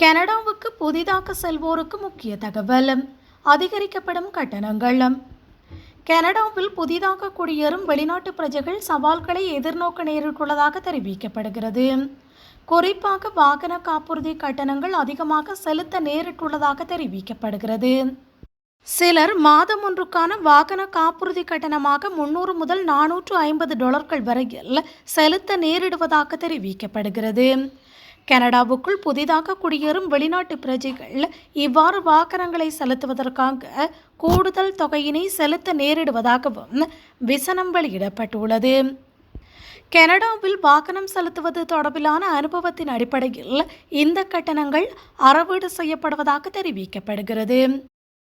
கனடாவுக்கு புதிதாக செல்வோருக்கு முக்கிய தகவல் அதிகரிக்கப்படும் கட்டணங்கள் கனடாவில் புதிதாக குடியேறும் வெளிநாட்டு பிரஜைகள் சவால்களை எதிர்நோக்க நேரிட்டுள்ளதாக தெரிவிக்கப்படுகிறது. குறிப்பாக வாகன காப்புறுதி கட்டணங்கள் அதிகமாக செலுத்த நேரிட்டுள்ளதாக தெரிவிக்கப்படுகிறது. சிலர் மாதம் ஒன்றுக்கான வாகன காப்புறுதி கட்டணமாக முன்னூறு முதல் நானூற்று ஐம்பது டாலர்கள் வரையில் செலுத்த நேரிடுவதாக தெரிவிக்கப்படுகிறது. கனடாவுக்குள் புதிதாக குடியேறும் வெளிநாட்டு பிரஜைகள் இவ்வாறு வாகனங்களை செலுத்துவதற்காக கூடுதல் தொகையினை செலுத்த நேரிடுவதாகவும் விசனம் வெளியிடப்பட்டுள்ளது. கனடாவில் வாகனம் செலுத்துவது தொடர்பிலான அனுபவத்தின் அடிப்படையில் இந்த கட்டணங்கள் அறவீடு செய்யப்படுவதாக தெரிவிக்கப்படுகிறது.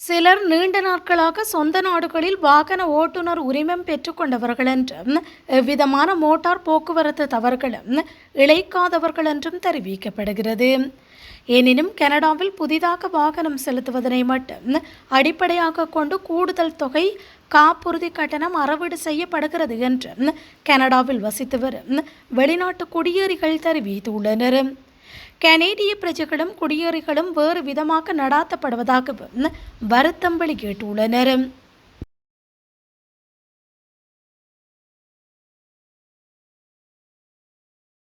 சிலர் நீண்ட நாட்களாக சொந்த நாடுகளில் வாகன ஓட்டுநர் உரிமம் பெற்றுக்கொண்டவர்கள் என்றும் எவ்விதமான மோட்டார் போக்குவரத்து தவறுகளும் இழைக்காதவர்கள் என்றும் தெரிவிக்கப்படுகிறது. எனினும் கனடாவில் புதிதாக வாகனம் செலுத்துவதனை மட்டும் அடிப்படையாக கொண்டு கூடுதல் தொகை காப்புறுதி கட்டணம் அறவீடு செய்யப்படுகிறது என்று கனடாவில் வசித்து வரும் வெளிநாட்டு குடியேறிகள் தெரிவித்துள்ளனர். கனேடிய பிரஜைகளும் குடியேறிகளும் வேறு விதமாக நடாத்தப்படுவதாக வருத்தம் வெளியிட்டுள்ளனர்